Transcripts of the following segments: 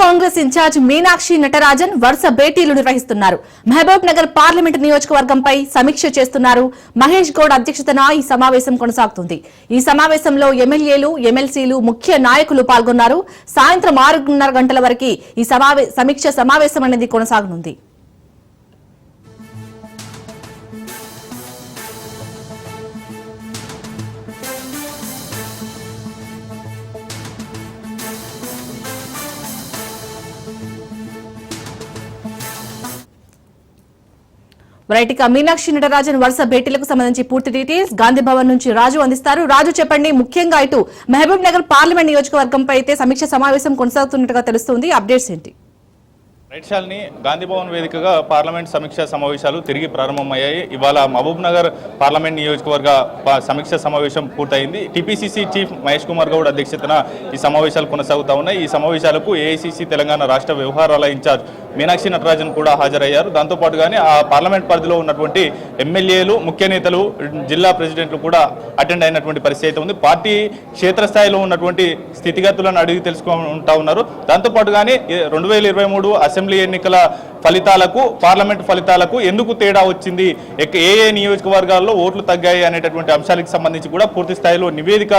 Congress incharge Meenakshi Natarajan వరుస భేటీలు నిర్వహిస్తున్నారు. Mahabub Nagar parliament నియోజకవర్గంపై సమీక్ష చేస్తున్నారు. మహేష్ గౌడ్ అధ్యక్షతన ఈ సమావేశం కొనసాగుతుంది. ఈ సమావేశంలో ఎమ్మెల్యేలు ఎమ్మెల్సీలు ముఖ్య నాయకులు పాల్గొన్నారు. సాయంత్రం ఆరున్నర గంటల వరకు ఈ సమీక్ష సమావేశం అనేది కొనసాగనుంది. రైట్ మీనాక్షి నటరాజన్ వరుస భేటీలకు సంబంధించి పూర్తి డీటెయిల్స్ గాంధీ భవన్ నుంచి రాజు అందిస్తారు. రాజు చెప్పండి ముఖ్యంగా ఇటు మహబూబ్ నగర్ పార్లమెంట్ నియోజకవర్గంపై అయితే సమీక్ష సమావేశం కొనసాగుతున్నట్టుగా తెలుస్తుంది. అప్డేట్స్ ఏంటి? రైట్ గాంధీభవన్ గాంధీ భవన్ వేదికగా పార్లమెంట్ సమీక్ష సమావేశాలు తిరిగి ప్రారంభమయ్యాయి. ఇవాళ మహబూబ్ నగర్ పార్లమెంట్ నియోజకవర్గ ప- సమీక్ష సమావేశం పూర్తయింది. టీపీసీసీ చీఫ్ మహేష్ కుమార్ గౌడ్ అధ్యక్షతన ఈ సమావేశాలు కొనసాగుతా ఉన్నాయి. ఈ సమావేశాలకు ఏఐసీసీ తెలంగాణ రాష్ట్ర వ్యవహారాల ఇన్ఛార్జ్ మీనాక్షి నటరాజన్ కూడా హాజరయ్యారు. దాంతోపాటుగానే ఆ పార్లమెంట్ పరిధిలో ఉన్నటువంటి ఎమ్మెల్యేలు ముఖ్య నేతలు జిల్లా ప్రెసిడెంట్లు కూడా అటెండ్ అయినటువంటి పరిస్థితి అయితే ఉంది. పార్టీ క్షేత్రస్థాయిలో ఉన్నటువంటి స్థితిగతులను అడిగి తెలుసుకుంటా ఉన్నారు. దాంతోపాటుగానే రెండు వేల ఇరవై మూడు అసెంబ్లీ ఎన్నికల ఫలితాలకు పార్లమెంట్ ఫలితాలకు ఎందుకు తేడా వచ్చింది? ఏ ఏ నియోజకవర్గాల్లో ఓట్లు తగ్గాయి అనేటటువంటి అంశాలకు సంబంధించి కూడా పూర్తి స్థాయిలో నివేదిక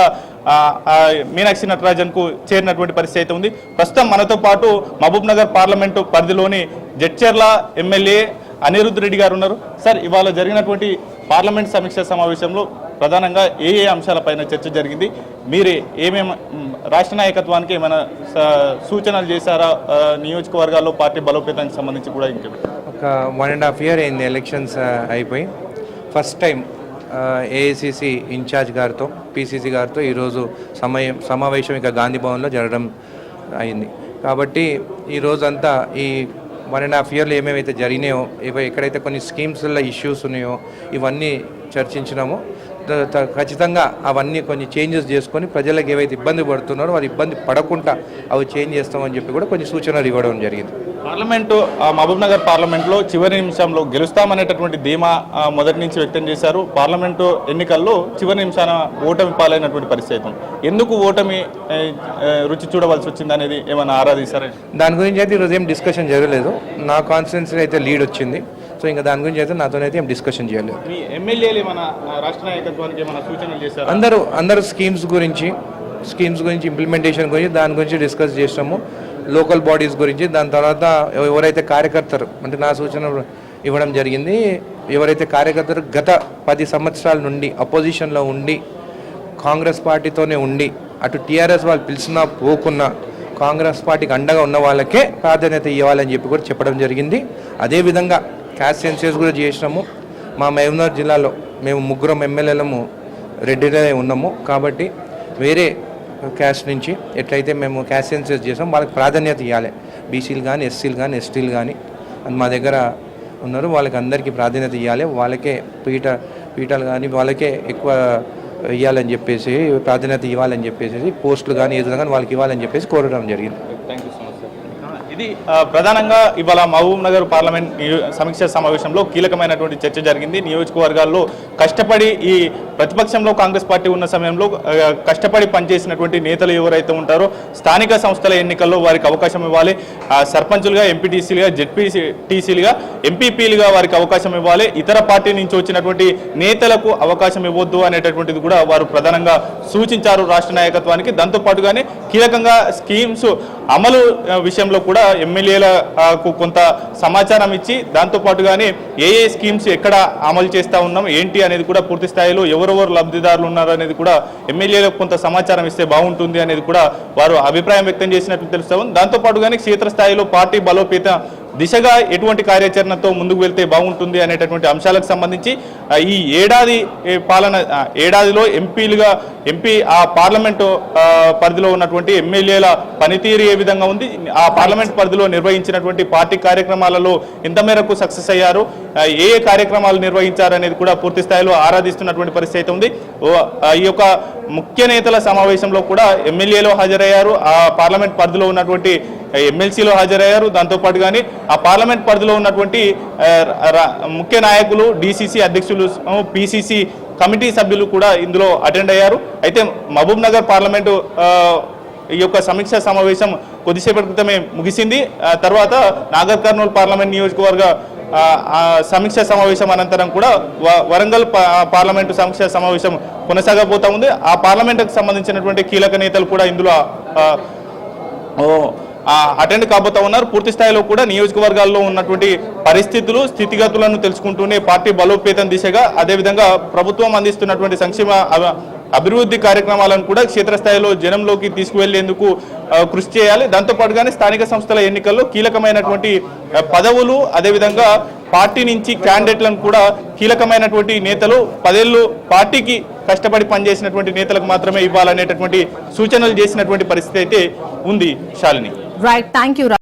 మీనాక్షి నటరాజన్కు చేరినటువంటి పరిస్థితి అయితే ఉంది. ప్రస్తుతం మనతో పాటు మహబూబ్ నగర్ పార్లమెంటు పరిధిలోని జడ్చర్ల ఎమ్మెల్యే అనిరుద్ధ్ రెడ్డి గారు ఉన్నారు. సార్ ఇవాళ జరిగినటువంటి పార్లమెంట్ సమీక్ష సమావేశంలో ప్రధానంగా ఏ ఏ అంశాలపైన చర్చ జరిగింది? మీరు ఏమేమి రాష్ట్ర నాయకత్వానికి ఏమైనా స- సూచనలు చేశారా? నియోజకవర్గాల్లో పార్టీ బలోపేతానికి సంబంధించి కూడా ఇంకా ఒక వన్ అండ్ హాఫ్ ఇయర్ అయింది ఎలక్షన్స్ అయిపోయి. First time AICC in charge గారితో పిసిసి గారితో ఈరోజు సమయం సమావేశం ఇక గాంధీ భవన్లో జరగడం అయింది. కాబట్టి ఈ రోజంతా ఈ వన్ అండ్ హాఫ్ ఇయర్లో ఏమేమైతే జరిగినాయో ఇవి ఎక్కడైతే కొన్ని స్కీమ్స్లో ఇష్యూస్ ఉన్నాయో ఇవన్నీ చర్చించినామో. ఖచ్చితంగా అవన్నీ కొన్ని చేంజెస్ చేసుకొని ప్రజలకు ఏవైతే ఇబ్బంది పడుతున్నారో వారు ఇబ్బంది పడకుండా అవి చేంజ్ చేస్తామని చెప్పి కూడా కొన్ని సూచనలు ఇవ్వడం జరిగింది. పార్లమెంటు మహబూబ్ నగర్ పార్లమెంట్లో చివరి నిమిషంలో గెలుస్తామనేటటువంటి ధీమా మొదటి నుంచి వ్యక్తం చేశారు. పార్లమెంటు ఎన్నికల్లో చివరి నిమిషాన ఓటమి పాలైనటువంటి పరిస్థితి. ఎందుకు ఓటమి రుచి చూడవలసి వచ్చింది అనేది ఏమైనా ఆరాధిస్తారా దాని గురించి అయితే ఈరోజు ఏం డిస్కషన్ జరగలేదు. నా కాన్స్టిట్యున్సీ అయితే లీడ్ వచ్చింది. సో ఇంకా దాని గురించి అయితే నాతోనైతే ఏం డిస్కషన్ చేయలేదు. ఎమ్మెల్యేలు ఏమైనా ఆ, రాష్ట్ర నాయకత్వానికి ఏమైనా సూచనలు చేశారు? అందరూ అందరూ స్కీమ్స్ గురించి స్కీమ్స్ గురించి ఇంప్లిమెంటేషన్ గురించి దాని గురించి డిస్కస్ చేసినాము లోకల్ బాడీస్ గురించి దాని తర్వాత ఎవరైతే కార్యకర్తలు అంటే నా సూచన ఇవ్వడం జరిగింది ఎవరైతే కార్యకర్తలు గత పది సంవత్సరాల నుండి అపోజిషన్లో ఉండి కాంగ్రెస్ పార్టీతోనే ఉండి అటు టీఆర్ఎస్ వాళ్ళు పిలిచినా పోకున్నా కాంగ్రెస్ పార్టీకి అండగా ఉన్న వాళ్ళకే ప్రాధాన్యత ఇవ్వాలని చెప్పి కూడా చెప్పడం జరిగింది. అదేవిధంగా క్యాస్ట్ సెన్సెస్ కూడా చేసినాము. మా మహబూబ్నగర్ జిల్లాలో మేము ముగ్గురం ఎమ్మెల్యేలము రెడ్డిలో ఉన్నాము. కాబట్టి వేరే క్యాస్ట్ నుంచి ఎట్లయితే మేము క్యాస్ట్ సెన్సెస్ చేసాం వాళ్ళకి ప్రాధాన్యత ఇవ్వాలి. బీసీలు కానీ ఎస్సీలు కానీ ఎస్టీలు కానీ అని మా దగ్గర ఉన్నారు. వాళ్ళకి అందరికీ ప్రాధాన్యత ఇవ్వాలి. వాళ్ళకే పీట పీఠాలు కానీ వాళ్ళకే ఎక్కువ ఇవ్వాలని చెప్పేసి ప్రాధాన్యత ఇవ్వాలని చెప్పేసి పోస్టులు కానీ ఏదైనా కానీ వాళ్ళకి ఇవ్వాలని చెప్పేసి కోరడం జరిగింది thank you so much sir ఇది ప్రధానంగా ఇవాళ మహబూబ్ నగర్ పార్లమెంట్ సమీక్ష సమావేశంలో కీలకమైనటువంటి చర్చ జరిగింది. నియోజకవర్గాల్లో కష్టపడి ఈ ప్రతిపక్షంలో కాంగ్రెస్ పార్టీ ఉన్న సమయంలో కష్టపడి పనిచేసినటువంటి నేతలు ఎవరైతే ఉంటారో స్థానిక సంస్థల ఎన్నికల్లో వారికి అవకాశం ఇవ్వాలి. ఆ, సర్పంచులుగా ఎంపీటీసీలుగా జెడ్పీసీ టీసీలుగా ఎంపీపీలుగా వారికి అవకాశం ఇవ్వాలి. ఇతర పార్టీ నుంచి వచ్చినటువంటి నేతలకు అవకాశం ఇవ్వద్దు అనేటటువంటిది కూడా వారు ప్రధానంగా సూచించారు రాష్ట్ర నాయకత్వానికి. దాంతోపాటుగానే కీలకంగా స్కీమ్స్ అమలు విషయంలో కూడా ఎమ్మెల్యేలకు కొంత సమాచారం ఇచ్చి దాంతోపాటుగానే ఏ ఏ స్కీమ్స్ ఎక్కడ అమలు చేస్తూ ఉన్నాం ఏంటి అనేది కూడా పూర్తి స్థాయిలో ఎవరెవరు లబ్ధిదారులు ఉన్నారు అనేది కూడా ఎమ్మెల్యేలకు కొంత సమాచారం ఇస్తే బాగుంటుంది అనేది కూడా వారు అభిప్రాయం వ్యక్తం చేసినట్లు తెలుస్తాం ఉంది. దాంతోపాటుగానే క్షేత్రస్థాయిలో పార్టీ బలోపేత దిశగా ఎటువంటి కార్యాచరణతో ముందుకు వెళ్తే బాగుంటుంది అనేటటువంటి అంశాలకు సంబంధించి ఈ ఏడాది పాలన ఏడాదిలో ఎంపీలుగా ఎంపీ ఆ పార్లమెంటు పరిధిలో ఉన్నటువంటి ఎమ్మెల్యేల పనితీరు ఏ విధంగా ఉంది? ఆ పార్లమెంట్ పరిధిలో నిర్వహించినటువంటి పార్టీ కార్యక్రమాలలో ఎంత మేరకు సక్సెస్ అయ్యారు? ఏ ఏ కార్యక్రమాలు నిర్వహించారు అనేది కూడా పూర్తి స్థాయిలో ఆరాధిస్తున్నటువంటి పరిస్థితి అయితే ఉంది. ఈ యొక్క ముఖ్య నేతల సమావేశంలో కూడా ఎమ్మెల్యేలు హాజరయ్యారు. ఆ పార్లమెంట్ పరిధిలో ఉన్నటువంటి ఎమ్మెల్సీలో హాజరయ్యారు. దాంతోపాటు కానీ ఆ పార్లమెంట్ పరిధిలో ఉన్నటువంటి ముఖ్య నాయకులు డిసిసి అధ్యక్షులు పిసిసి కమిటీ సభ్యులు కూడా ఇందులో అటెండ్ అయ్యారు. అయితే మహబూబ్ నగర్ పార్లమెంటు ఈ యొక్క సమీక్ష సమావేశం కొద్దిసేపటి క్రితమే ముగిసింది. తర్వాత నాగర్ కర్నూలు పార్లమెంట్ నియోజకవర్గ ఆ, సమీక్ష సమావేశం అనంతరం కూడా వ- వరంగల్ పార్లమెంటు సమీక్ష సమావేశం కొనసాగబోతా ఉంది. ఆ పార్లమెంటుకు సంబంధించినటువంటి కీలక నేతలు కూడా ఇందులో అటెండ్ కాబోతా ఉన్నారు. పూర్తి స్థాయిలో కూడా నియోజకవర్గాల్లో ఉన్నటువంటి పరిస్థితులు స్థితిగతులను తెలుసుకుంటూనే పార్టీ బలోపేతం దిశగా అదేవిధంగా ప్రభుత్వం అందిస్తున్నటువంటి సంక్షేమ అభివృద్ధి కార్యక్రమాలను కూడా క్షేత్రస్థాయిలో జనంలోకి తీసుకువెళ్ళేందుకు కృషి చేయాలి. దాంతోపాటుగానే స్థానిక సంస్థల ఎన్నికల్లో కీలకమైనటువంటి పదవులు అదేవిధంగా పార్టీ నుంచి క్యాండిడేట్లను కూడా కీలకమైనటువంటి నేతలు పదేళ్ళు పార్టీకి కష్టపడి పనిచేసినటువంటి నేతలకు మాత్రమే ఇవ్వాలనేటటువంటి సూచనలు చేసినటువంటి పరిస్థితి అయితే ఉంది శాలిని. Right thank you